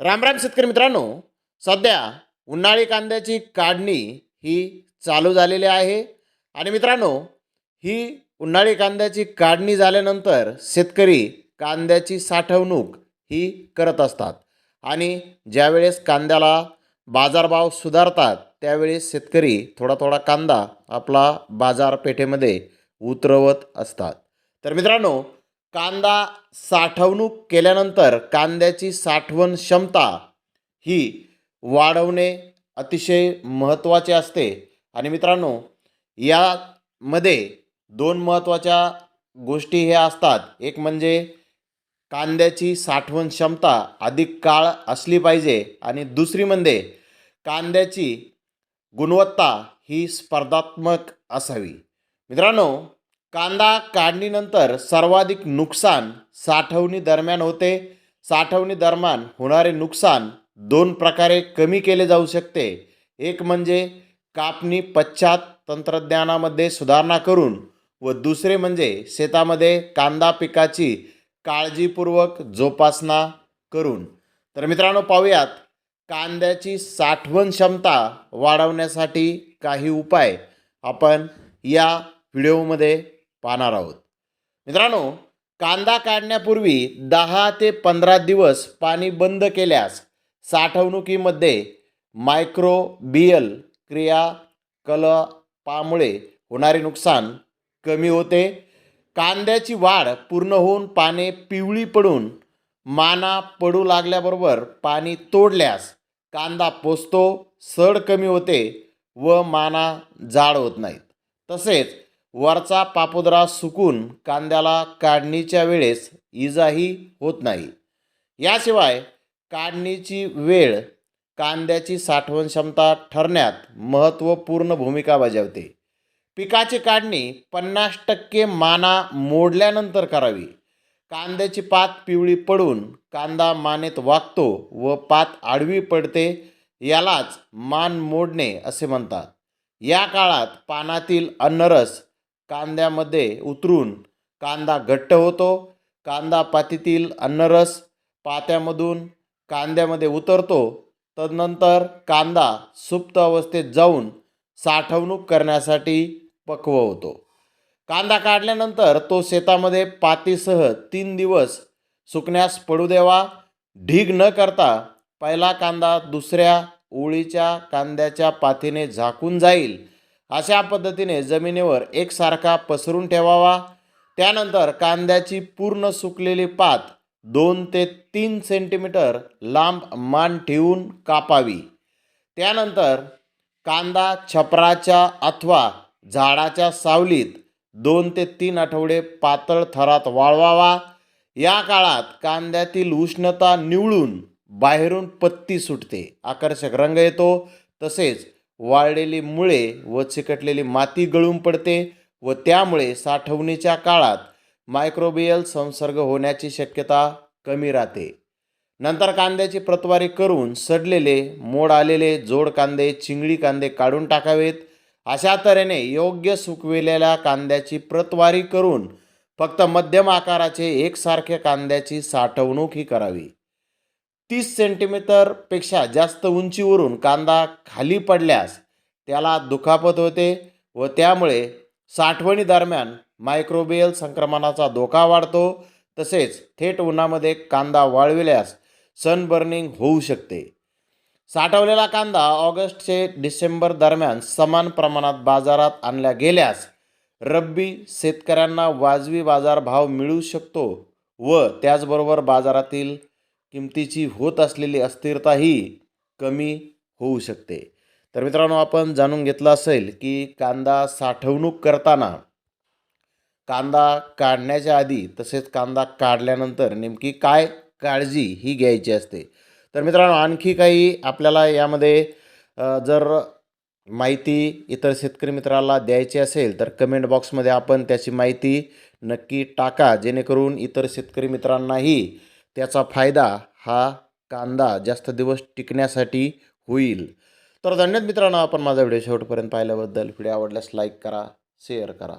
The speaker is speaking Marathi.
रामराम शेतकरी मित्रांनो सध्या उन्हाळी कांद्याची काढणी ही चालू झालेली आहे. आणि मित्रांनो ही उन्हाळी कांद्याची काढणी झाल्यानंतर शेतकरी कांद्याची साठवणूक ही करत असतात. आणि ज्यावेळेस कांद्याला बाजारभाव सुधारतात त्यावेळेस शेतकरी थोडा थोडा कांदा आपला बाजारपेठेमध्ये उतरवत असतात. तर मित्रांनो कांदा साठवणूक केल्यानंतर कांद्याची साठवण क्षमता ही वाढवणे अतिशय महत्त्वाचे असते. आणि मित्रांनो यामध्ये दोन महत्त्वाच्या गोष्टी ह्या असतात. एक म्हणजे कांद्याची साठवण क्षमता अधिक काळ असली पाहिजे. आणि दुसरी म्हणजे कांद्याची गुणवत्ता ही स्पर्धात्मक असावी. मित्रांनो कांदा काढणीनंतर सर्वाधिक नुकसान साठवणी दरम्यान होते. साठवणी दरम्यान होणारे नुकसान दोन प्रकारे कमी केले जाऊ शकते. एक म्हणजे कापणी पश्चात तंत्रज्ञानामध्ये सुधारणा करून व दुसरे म्हणजे शेतामध्ये कांदा पिकाची काळजीपूर्वक जोपासना करून. तर मित्रांनो पाहूयात. कांद्याची साठवण क्षमता वाढवण्यासाठी काही उपाय आपण या व्हिडिओमध्ये पाहणार आहोत. मित्रांनो कांदा काढण्यापूर्वी दहा ते पंधरा दिवस पाणी बंद केल्यास साठवणुकीमध्ये मायक्रोबियल क्रिया कलपामुळे होणारे नुकसान कमी होते. कांद्याची वाढ पूर्ण होऊन पाने पिवळी पडून माना पडू लागल्याबरोबर पाणी तोडल्यास कांदा पोचतो सड कमी होते व माना जाड होत नाहीत. तसेच वरचा पापुद्रा सुकून कांद्याला काढणीच्या वेळेस इजाही होत नाही. याशिवाय काढणीची वेळ कांद्याची साठवण क्षमता ठरण्यात महत्त्वपूर्ण भूमिका बजावते. पिकाची काढणी पन्नास टक्के माना मोडल्यानंतर करावी. कांद्याची पात पिवळी पडून कांदा मानेत वागतो व पात आडवी पडते यालाच मान मोडणे असे म्हणतात. या काळात पानातील अन्नरस कांद्यामध्ये उतरून कांदा घट्ट होतो. कांदा पातीतील अन्नरस पात्यामधून कांद्यामध्ये उतरतो. तदनंतर कांदा सुप्त अवस्थेत जाऊन साठवणूक करण्यासाठी पक्व होतो. कांदा काढल्यानंतर तो शेतामध्ये पातीसह तीन दिवस सुकण्यास पडू द्यावा. ढीग न करता पहिला कांदा दुसऱ्या ओळीच्या कांद्याच्या पातीने झाकून जाईल. अशा पद्धतीने जमिनीवर एकसारखा पसरून ठेवावा. त्यानंतर कांद्याची पूर्ण सुकलेली पात दोन ते तीन सेंटीमीटर लांब मान ठेवून कापावी. त्यानंतर कांदा छपराच्या अथवा झाडाच्या सावलीत दोन ते तीन आठवडे पातळ थरात वाळवावा. या काळात कांद्यातील उष्णता निवळून बाहेरून पत्ती सुटते. आकर्षक रंग येतो. तसेच वाळलेली मुळे व चिकटलेली माती गळून पडते व त्यामुळे साठवणीच्या काळात मायक्रोबियल संसर्ग होण्याची शक्यता कमी राहते. नंतर कांद्याची प्रतवारी करून सडलेले मोड आलेले जोड कांदे चिंगळी कांदे काढून टाकावेत. अशा तऱ्हेने योग्य सुकविलेल्या कांद्याची प्रतवारी करून फक्त मध्यम आकाराचे एकसारख्या कांद्याची साठवणूक ही करावी. तीस सेंटीमीटरपेक्षा जास्त उंचीवरून कांदा खाली पडल्यास त्याला दुखापत होते व त्यामुळे साठवणी दरम्यान मायक्रोबियल संक्रमणाचा धोका वाढतो. तसेच थेट उन्हामध्ये कांदा वाळविल्यास सनबर्निंग होऊ शकते. साठवलेला कांदा ऑगस्ट ते डिसेंबर दरम्यान समान प्रमाणात बाजारात आणल्या गेल्यास रब्बी शेतकऱ्यांना वाजवी बाजारभाव मिळू शकतो व त्याचबरोबर बाजारातील किमतीची होत असलेली अस्थिरताही कमी होऊ शकते. तर मित्रांनो आपण जाणून घेतलं असेल की कांदा साठवणूक करताना कांदा काढण्याच्या आधी तसेच कांदा काढल्यानंतर नेमकी काय काळजी ही घ्यायची असते? तर मित्रांनो आणखी काही आपल्याला यामध्ये जर माहिती इतर शेतकरी मित्राला द्यायची असेल तर कमेंट बॉक्समध्ये आपण त्याची माहिती नक्की टाका जेणेकरून इतर शेतकरी मित्रांनाही त्याचा फायदा हा कांदा जास्त दिवस टिकण्यासाठी होईल. तर धन्यवाद मित्रांनो आपण माझा व्हिडिओ शेवटपर्यंत पाहिल्याबद्दल. व्हिडिओ आवडल्यास लाईक करा शेअर करा.